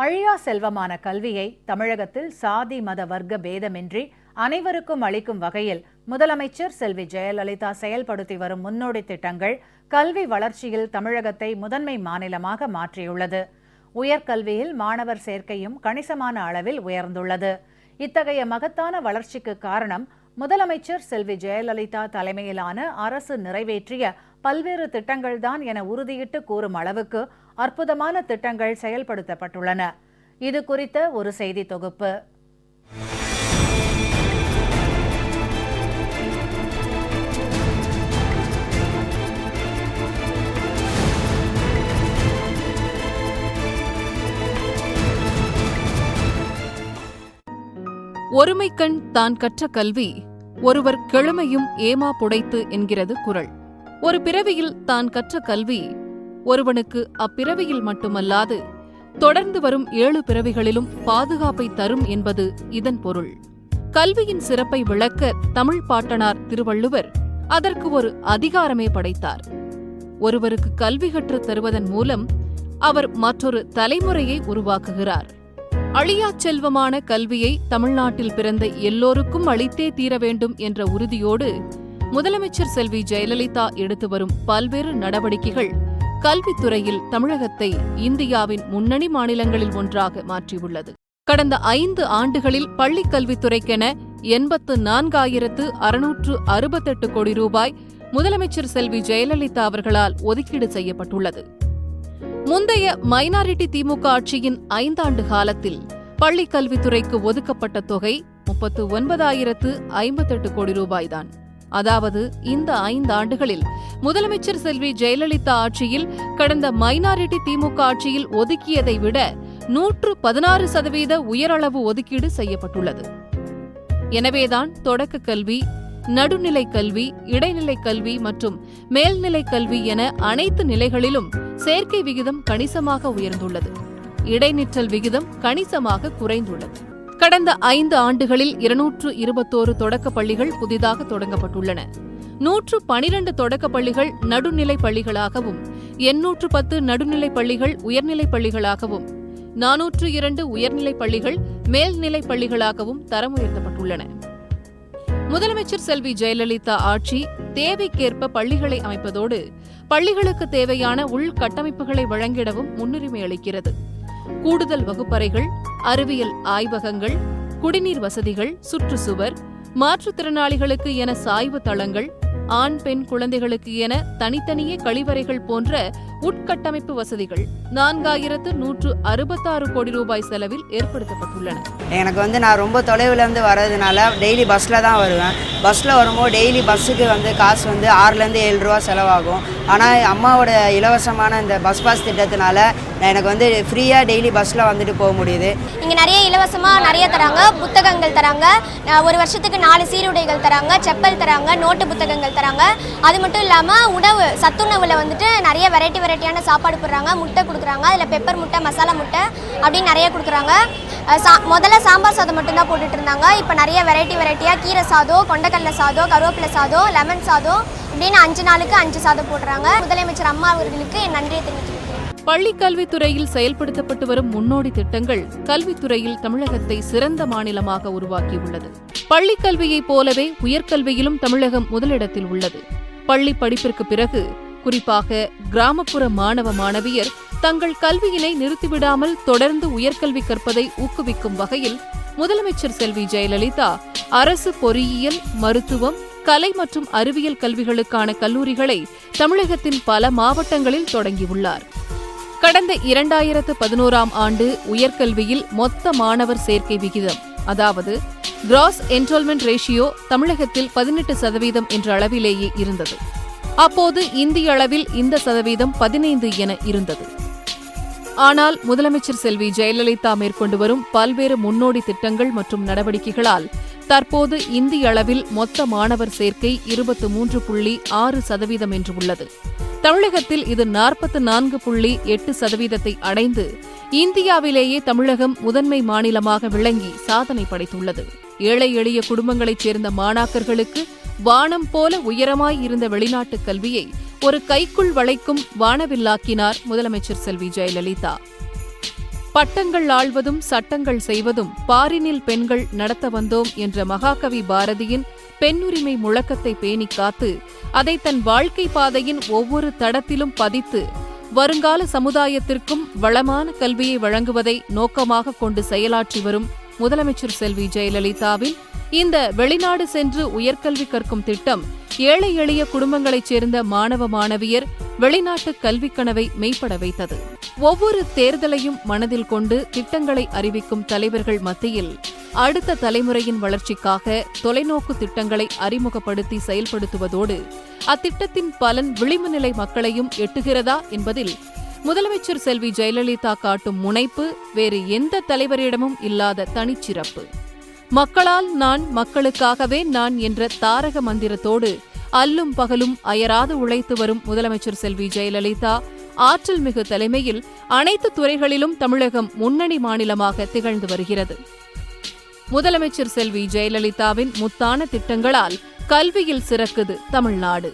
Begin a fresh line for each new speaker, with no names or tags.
அழியா செல்வமான கல்வியை தமிழகத்தில் சாதி மத வர்க்க பேதமின்றி அனைவருக்கும் அளிக்கும் வகையில் முதலமைச்சர் செல்வி ஜெயலலிதா செயல்படுத்தி வரும் முன்னோடி திட்டங்கள் கல்வி வளர்ச்சியில் தமிழகத்தை முதன்மை மாநிலமாக மாற்றியுள்ளது. உயர்கல்வியில் மாணவர் சேர்க்கையும் கணிசமான அளவில் உயர்ந்துள்ளது. இத்தகைய மகத்தான வளர்ச்சிக்கு காரணம் முதலமைச்சர் செல்வி ஜெயலலிதா தலைமையிலான அரசு நிறைவேற்றிய பல்வேறு திட்டங்கள்தான் என உறுதியிட்டு கூறும் அளவுக்கு அற்புதமான திட்டங்கள் செயல்படுத்தப்பட்டுள்ளன. இது குறித்த ஒரு செய்தி தொகுப்பு.
ஒருமைக்கண் தான் கற்ற கல்வி ஒருவர் கிழமையும் ஏமா புடைத்து என்கிறது குரல். ஒரு பிறவியில் தான் கற்ற கல்வி ஒருவனுக்கு அப்பிறவியில் மட்டுமல்லாது தொடர்ந்து வரும் ஏழு பிறவிகளிலும் பாதுகாப்பை தரும் என்பது இதன் பொருள். கல்வியின் சிறப்பை விளக்க தமிழ் பாட்டனார் திருவள்ளுவர் அதற்கு ஒரு அதிகாரமே படைத்தார். ஒருவருக்கு கல்வி கற்றுத் தருவதன் மூலம் அவர் மற்றொரு தலைமுறையை உருவாக்குகிறார். அழியாச் செல்வமான கல்வியை தமிழ்நாட்டில் பிறந்த எல்லோருக்கும் அளித்தே தீர வேண்டும் என்ற உறுதியோடு முதலமைச்சர் செல்வி ஜெயலலிதா எடுத்து வரும் பல்வேறு நடவடிக்கைகள் கல்வித்துறையில் தமிழகத்தை இந்தியாவின் முன்னணி மாநிலங்களில் ஒன்றாக மாற்றியுள்ளது. கடந்த ஐந்து ஆண்டுகளில் பள்ளிக் கல்வித்துறைக்கென எண்பத்து நான்காயிரத்து அறுநூற்று அறுபத்தெட்டு கோடி ரூபாய் முதலமைச்சர் செல்வி ஜெயலலிதா அவர்களால் ஒதுக்கீடு செய்யப்பட்டுள்ளது. முந்தைய மைனாரிட்டி திமுக ஆட்சியின் ஐந்தாண்டு காலத்தில் பள்ளிக் கல்வித்துறைக்கு ஒதுக்கப்பட்ட தொகை முப்பத்து ஒன்பதாயிரத்து ஐம்பத்தெட்டு கோடி ரூபாய்தான். அதாவது இந்த ஐந்தாண்டுகளில் முதலமைச்சர் செல்வி ஜெயலலிதா ஆட்சியில் கடந்த மைனாரிட்டி திமுக ஆட்சியில் ஒதுக்கியதை விட நூற்று பதினாறு சதவீத உயரளவு ஒதுக்கீடு செய்யப்பட்டுள்ளது. எனவேதான் தொடக்க கல்வி நடுநிலை கல்வி இடைநிலை கல்வி மற்றும் மேல்நிலை கல்வி என அனைத்து நிலைகளிலும் சேர்க்கை விகிதம் கணிசமாக உயர்ந்துள்ளது. இடைநிற்றல் விகிதம் கணிசமாக குறைந்துள்ளது. கடந்த ஐந்து ஆண்டுகளில் இருநூற்று இருபத்தோரு தொடக்கப் பள்ளிகள் புதிதாக தொடங்கப்பட்டுள்ளன. நூற்று பனிரண்டு தொடக்கப் பள்ளிகள் நடுநிலை பள்ளிகளாகவும் எண்ணூற்று பத்து நடுநிலை பள்ளிகள் உயர்நிலைப் பள்ளிகளாகவும் நானூற்று இரண்டு உயர்நிலை பள்ளிகள் மேல்நிலை பள்ளிகளாகவும் தரம் உயர்த்தப்பட்டுள்ளன முதலமைச்சர் செல்வி ஜெயலலிதா ஆட்சி தேவைக்கேற்ப பள்ளிகளை அமைப்பதோடு பள்ளிகளுக்கு தேவையான உள்கட்டமைப்புகளை வழங்கிடவும் முன்னுரிமை அளிக்கிறது. கூடுதல் வகுப்பறைகள் அறிவியல் ஆய்வகங்கள் குடிநீர் வசதிகள் சுற்றுச்சுவர் மாற்றுத்திறனாளிகளுக்கு என சாய்வு தளங்கள் ஆண் பெண் குழந்தைகளுக்கு என தனித்தனியே கழிவறைகள் போன்ற உட்கட்டமைப்பு வசதிகள் நான்காயிரத்து நூற்று அறுபத்தாறு கோடி ரூபாய் செலவில் ஏற்படுத்தப்பட்டுள்ளன.
எனக்கு வந்து நான் ரொம்ப தொலைவில் இருந்து வர்றதுனால டெய்லி பஸ்ஸில் தான் வருவேன். பஸ்ஸில் வரும்போது டெய்லி பஸ்ஸுக்கு வந்து காசு வந்து ஆறுலேருந்து ஏழு ரூபா செலவாகும். ஆனால் அம்மாவோட இலவசமான இந்த பஸ் பாஸ் திட்டத்தினால நான் எனக்கு வந்து ஃப்ரீயாக டெய்லி பஸ்ஸில் வந்துட்டு போக முடியுது.
இங்கே நிறைய இலவசமாக நிறைய தராங்க புத்தகங்கள் தராங்க ஒரு வருஷத்துக்கு நாலு சீருடைகள் தராங்க செப்பல் தராங்க நோட்டு புத்தகங்கள் தராங்க. அது மட்டும் இல்லாமல் உணவு சத்துணவில் வந்துட்டு நிறைய வெரைட்டி வெரைட்டியான சாப்பாடு போடுறாங்க முட்டை கொடுக்குறாங்க அதில் பெப்பர் முட்டை மசாலா முட்டை அப்படின்னு நிறைய கொடுக்குறாங்க. சா முதல்ல சாம்பார் சாதம் மட்டும்தான் போட்டுட்டு இருந்தாங்க. இப்போ நிறைய வெரைட்டி வெரைட்டியாக கீரை சாதம் கொண்டக்கடலை சாதம் கருவேப்பிலை சாதம் லெமன் சாதம் அப்படின்னு அஞ்சு நாளுக்கு அஞ்சு சாதம் போடுறாங்க. முதலமைச்சர் அம்மா அவர்களுக்கு என் நன்றியை தெரிவித்துக்கிறேன்
பள்ளி கல்வித்துறையில் செயல்படுத்தப்பட்டு வரும் முன்னோடி திட்டங்கள் கல்வித்துறையில் தமிழகத்தை சிறந்த மாநிலமாக உருவாக்கியுள்ளது. பள்ளி கல்வியைப் போலவே உயர்கல்வியிலும் தமிழகம் முதலிடத்தில் உள்ளது. பள்ளி படிப்பிற்கு பிறகு குறிப்பாக கிராமப்புற மாணவ மாணவியர் தங்கள் கல்வியினை நிறுத்திவிடாமல் தொடர்ந்து உயர்கல்வி கற்பதை ஊக்குவிக்கும் வகையில் முதலமைச்சர் செல்வி ஜெயலலிதா அரசு பொறியியல் மருத்துவம் கலை மற்றும் அறிவியல் கல்விகளுக்கான கல்லூரிகளை தமிழகத்தின் பல மாவட்டங்களில் தொடங்கியுள்ளார். கடந்த இரண்டாயிரத்து பதினோராம் ஆண்டு உயர்கல்வியில் மொத்த மாணவர் சேர்க்கை விகிதம் அதாவது கிராஸ் என்ரோல்மெண்ட் ரேஷியோ தமிழகத்தில் பதினெட்டு சதவீதம் என்ற அளவிலேயே இருந்தது. அப்போது இந்திய அளவில் இந்த சதவீதம் பதினைந்து என இருந்தது. ஆனால் முதலமைச்சர் செல்வி ஜெயலலிதா மேற்கொண்டு வரும் பல்வேறு முன்னோடி திட்டங்கள் மற்றும் நடவடிக்கைகளால் தற்போது இந்திய அளவில் மொத்த மாணவர் சேர்க்கை இருபத்து மூன்று புள்ளி ஆறு சதவீதம் என்று உள்ளது. தமிழகத்தில் இது நாற்பத்து நான்கு புள்ளி எட்டு சதவீதத்தை அடைந்து இந்தியாவிலேயே தமிழகம் முதன்மை மாநிலமாக விளங்கி சாதனை படைத்துள்ளது. ஏழை எளிய குடும்பங்களைச் சேர்ந்த மாணாக்கர்களுக்கு வானம் போல உயரமாய் இருந்த வெளிநாட்டு கல்வியை ஒரு கைக்குள் வளைக்கும் வானவில்லாக்கினார் முதலமைச்சர் செல்வி ஜெயலலிதா. பட்டங்கள் ஆள்வதும் சட்டங்கள் செய்வதும் பாரினில் பெண்கள் நடத்த வந்தோம் என்ற மகாகவி பாரதியின் பெண்ணுரிமை முழக்கத்தை பேணிக் காத்து அதை தன் வாழ்க்கை பாதையின் ஒவ்வொரு தடத்திலும் பதித்து வருங்கால சமுதாயத்திற்கும் வளமான கல்வியை வழங்குவதை நோக்கமாக கொண்டு செயலாற்றி வரும் முதலமைச்சர் செல்வி ஜெயலலிதாவின் இந்த வெளிநாடு சென்று உயர்கல்வி கற்கும் திட்டம் ஏழை எளிய குடும்பங்களைச் சேர்ந்த மாணவ மாணவியர் வெளிநாட்டு கல்விக் கனவை மெய்ப்பட வைத்தது. ஒவ்வொரு தேர்தலையும் மனதில் கொண்டு திட்டங்களை அறிவிக்கும் தலைவர்கள் மத்தியில் அடுத்த தலைமுறையின் வளர்ச்சிக்காக தொலைநோக்கு திட்டங்களை அறிமுகப்படுத்தி செயல்படுத்துவதோடு அத்திட்டத்தின் பலன் விளிம்பு நிலை மக்களையும் எட்டுகிறதா என்பதில் முதலமைச்சர் செல்வி ஜெயலலிதா காட்டும் முனைப்பு வேறு எந்த தலைவரிடமும் இல்லாத தனிச்சிறப்பு. மக்களால் நான் மக்களுக்காகவே நான் என்ற தாரக மந்திரத்தோடு அல்லும் பகலும் அயராது உழைத்து வரும் முதலமைச்சர் செல்வி ஜெயலலிதா ஆற்றல் மிகு தலைமையில் அனைத்து துறைகளிலும் தமிழகம் முன்னணி மாநிலமாக திகழ்ந்து வருகிறது. முதலமைச்சர் செல்வி ஜெயலலிதாவின் முத்தான திட்டங்களால் கல்வியில் சிறக்குது தமிழ்நாடு.